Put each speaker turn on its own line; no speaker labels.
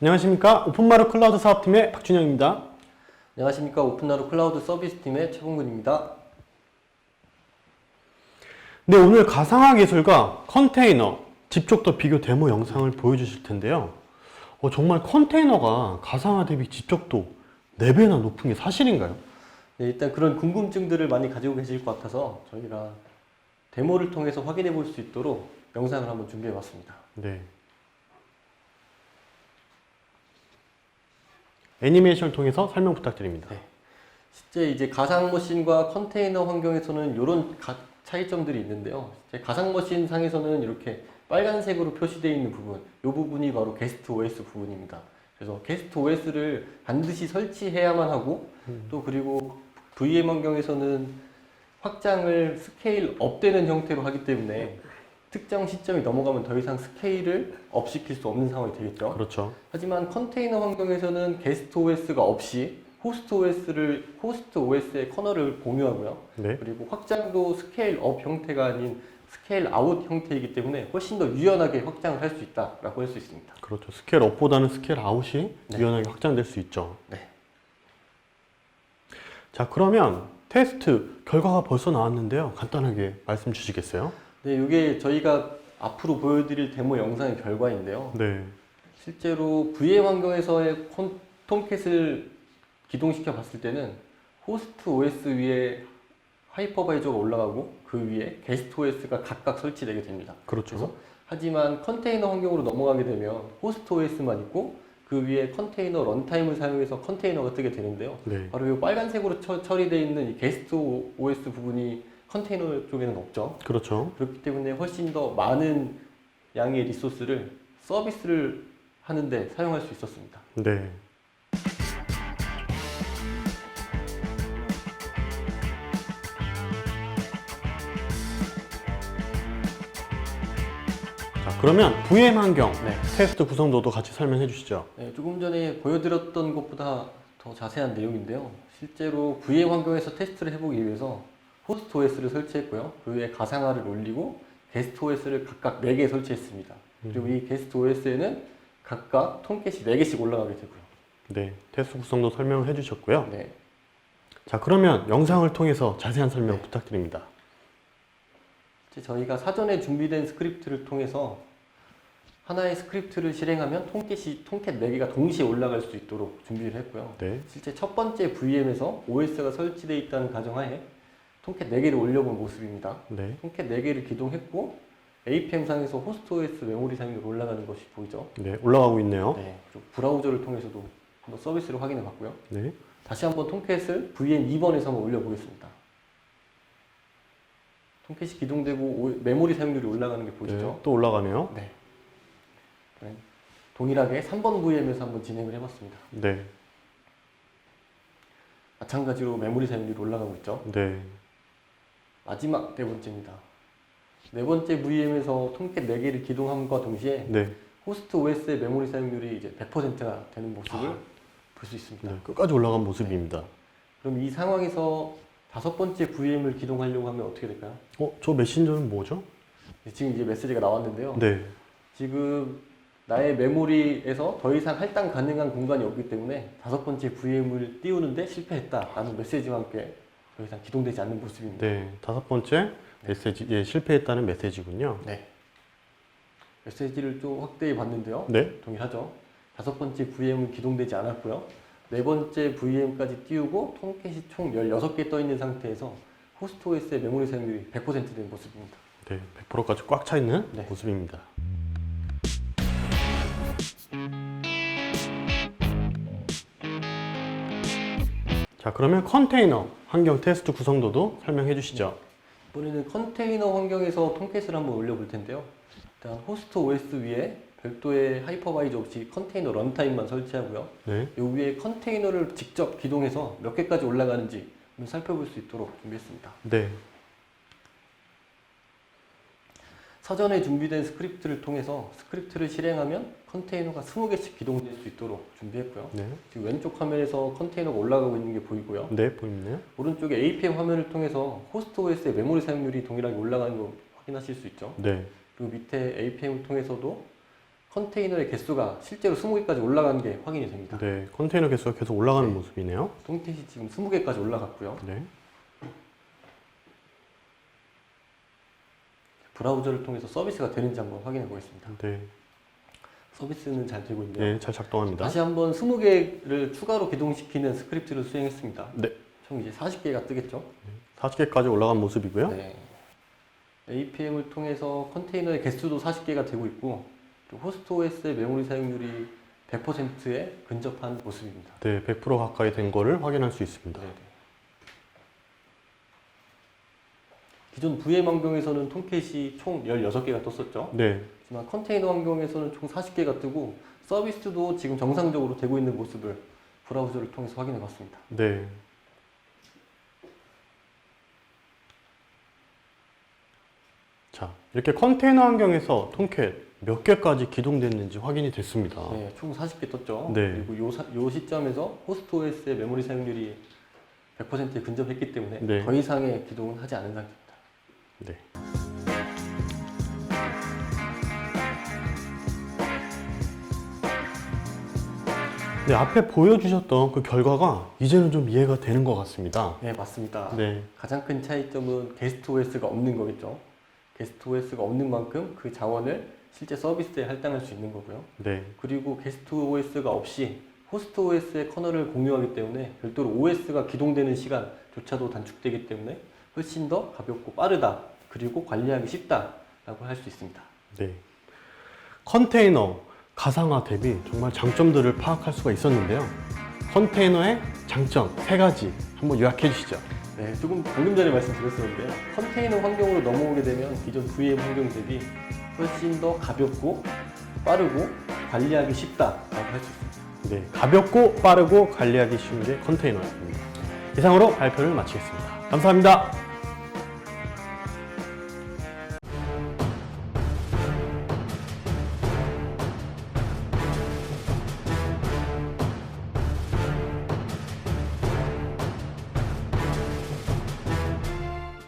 안녕하십니까 오픈마루 클라우드 사업팀의 박준영입니다.
안녕하십니까 오픈나루 클라우드 서비스팀의 최봉근입니다.
네 오늘 가상화 기술과 컨테이너 집적도 비교 데모 영상을 보여주실 텐데요. 어, 정말 컨테이너가 가상화 대비 집적도 4배나 높은 게 사실인가요?
네, 일단 그런 궁금증들을 많이 가지고 계실 것 같아서 저희가 데모를 통해서 확인해 볼 수 있도록 영상을 한번 준비해 봤습니다.
네. 애니메이션을 통해서 설명 부탁드립니다.
네. 실제 이제 가상 머신과 컨테이너 환경에서는 이런 차이점들이 있는데요. 이제 가상 머신 상에서는 이렇게 빨간색으로 표시되어 있는 부분, 이 부분이 바로 게스트 OS 부분입니다. 그래서 게스트 OS를 반드시 설치해야만 하고 또 그리고 VM 환경에서는 확장을 스케일 업되는 형태로 하기 때문에 특정 시점이 넘어가면 더 이상 스케일을 업 시킬 수 없는 상황이 되겠죠.
그렇죠.
하지만 컨테이너 환경에서는 게스트 OS가 없이 호스트 OS를 호스트 OS의 커널을 공유하고요.
네.
그리고 확장도 스케일 업 형태가 아닌 스케일 아웃 형태이기 때문에 훨씬 더 유연하게 확장을 할 수 있다라고 할 수 있습니다.
그렇죠. 스케일 업보다는 스케일 아웃이
네.
유연하게 확장될 수 있죠.
네.
자 그러면 테스트 결과가 벌써 나왔는데요. 간단하게 말씀 주시겠어요?
네, 이게 저희가 앞으로 보여드릴 데모 영상의 결과인데요.
네.
실제로 VM 환경에서의 콘- 톰캣을 기동시켜 봤을 때는 호스트 OS 위에 하이퍼바이저가 올라가고 그 위에 게스트 OS가 각각 설치되게 됩니다.
그렇죠.
하지만 컨테이너 환경으로 넘어가게 되면 호스트 OS만 있고 그 위에 컨테이너 런타임을 사용해서 컨테이너가 뜨게 되는데요.
네.
바로 이 빨간색으로 처, 처리되어 있는 이 게스트 OS 부분이 컨테이너 쪽에는 없죠.
그렇죠.
그렇기 때문에 훨씬 더 많은 양의 리소스를 서비스를 하는데 사용할 수 있었습니다.
네. 자, 그러면 VM 환경
네.
테스트 구성도도 같이 설명해 주시죠.
네, 조금 전에 보여드렸던 것보다 더 자세한 내용인데요. 실제로 VM 환경에서 테스트를 해보기 위해서 호스트 OS를 설치했고요. 그 위에 가상화를 올리고 게스트 OS를 각각 4개 설치했습니다. 그리고 이 게스트 OS에는 각각 톰캣이 4개씩 올라가게 되고요.
네. 테스트 구성도 설명을 해 주셨고요.
네.
자, 그러면 영상을 통해서 자세한 설명
네.
부탁드립니다.
이제 저희가 사전에 준비된 스크립트를 통해서 하나의 스크립트를 실행하면 톰캣이 톰캣 4개가 동시에 올라갈 수 있도록 준비를 했고요.
네.
실제 첫 번째 VM에서 OS가 설치되어 있다는 가정하에 톰캣 4개를 올려본 모습입니다.
네.
톰캣 4개를 기동했고 APM 상에서 호스트 OS 메모리 사용률 올라가는 것이 보이죠.
네. 올라가고 있네요.
네. 그리고 브라우저를 통해서도 한번 서비스를 확인해 봤고요.
네.
다시 한번 톰캣을 VM 2번에서 한번 올려보겠습니다. 톰캣이 기동되고 오- 메모리 사용률이 올라가는 게 보이죠.
네. 또 올라가네요.
네. 네. 동일하게 3번 VM에서 한번 진행을 해봤습니다.
네.
마찬가지로 메모리 사용률이 올라가고 있죠.
네.
마지막 네 번째입니다. 네 번째 VM에서 톰캣 4개를 기동함과 동시에
네.
호스트 OS의 메모리 사용률이 이제 100%가 되는 모습을
아.
볼 수 있습니다.
네. 끝까지 올라간 모습입니다.
그럼 이 상황에서 다섯 번째 VM을 기동하려고 하면 어떻게 될까요?
어, 저 메신저는 뭐죠?
네, 지금 이제 메시지가 나왔는데요.
네.
지금 나의 메모리에서 더 이상 할당 가능한 공간이 없기 때문에 다섯 번째 VM을 띄우는데 실패했다라는 메시지와 함께 더 이상 기동되지 않는 모습입니다.
네. 다섯 번째 메시지, 예, 실패했다는 메시지군요.
네. 메시지를 좀 확대해 봤는데요.
네.
동일하죠. 다섯 번째 VM은 기동되지 않았고요. 네 번째 VM까지 띄우고 톰캣이 총 16개 떠 있는 상태에서 호스트 OS의 메모리 사용률이 100%된 모습입니다.
네. 100%까지 꽉 차 있는
네.
모습입니다. 자, 그러면 컨테이너 환경 테스트 구성도도 설명해 주시죠.
이번에는 컨테이너 환경에서 톰캣을 한번 올려볼 텐데요. 일단 호스트 OS 위에 별도의 하이퍼바이저 없이 컨테이너 런타임만 설치하고요.
네.
이 위에 컨테이너를 직접 기동해서 몇 개까지 올라가는지 한번 살펴볼 수 있도록 준비했습니다.
네.
사전에 준비된 스크립트를 통해서 스크립트를 실행하면 컨테이너가 20개씩 기동될 수 있도록 준비했고요.
네.
지금 왼쪽 화면에서 컨테이너가 올라가고 있는 게 보이고요.
네, 보이네요.
오른쪽에 APM 화면을 통해서 호스트 OS의 메모리 사용률이 동일하게 올라가는 거 확인하실 수 있죠.
네.
그리고 밑에 APM을 통해서도 컨테이너의 개수가 실제로 20개까지 올라간 게 확인이 됩니다.
네, 컨테이너 개수가 계속 올라가는
네.
모습이네요.
통켓이 지금 20개까지 올라갔고요.
네.
브라우저를 통해서 서비스가 되는지 한번 확인해 보겠습니다.
네.
서비스는 잘 되고 있네요.
네, 잘 작동합니다.
다시 한번 20개를 추가로 기동시키는 스크립트를 수행했습니다.
네.
총 이제 40개가 뜨겠죠?
40개까지 올라간 모습이고요.
네. APM을 통해서 컨테이너의 개수도 40개가 되고 있고 또 호스트 OS의 메모리 사용률이 100%에 근접한 모습입니다.
네, 100% 가까이 된 거를 확인할 수 있습니다.
네 기존 VM 환경에서는 통캣이 총 16개가 떴었죠.
네,
하지만 컨테이너 환경에서는 총 40개가 뜨고 서비스도 지금 정상적으로 되고 있는 모습을 브라우저를 통해서 확인해 봤습니다.
네. 자, 이렇게 컨테이너 환경에서 통캣 몇 개까지 기동됐는지 확인이 됐습니다.
네, 총 40개 떴죠.
네.
그리고 요, 사- 요 시점에서 호스트 OS의 메모리 사용률이 100%에 근접했기 때문에
네.
더 이상의 기동은 하지 않은 상태입니다.
네. 네, 앞에 보여주셨던 그 결과가 이제는 좀 이해가 되는 것 같습니다.
네, 맞습니다.
네,
가장 큰 차이점은 게스트 OS가 없는 거겠죠. 게스트 OS가 없는 만큼 그 자원을 실제 서비스에 할당할 수 있는 거고요.
네,
그리고 게스트 OS가 없이 호스트 OS의 커널을 공유하기 때문에 별도로 OS가 기동되는 시간조차도 단축되기 때문에 훨씬 더 가볍고 빠르다. 그리고 관리하기 쉽다라고 할 수 있습니다.
네. 컨테이너 가상화 대비 정말 장점들을 파악할 수가 있었는데요. 컨테이너의 장점 세 가지 한번 요약해 주시죠.
네, 조금 방금 전에 말씀드렸었는데요. 컨테이너 환경으로 넘어오게 되면 기존 VM 환경 대비 훨씬 더 가볍고 빠르고 관리하기 쉽다라고 할 수 있습니다.
네, 가볍고 빠르고 관리하기 쉬운 게 컨테이너입니다. 이상으로 발표를 마치겠습니다. 감사합니다.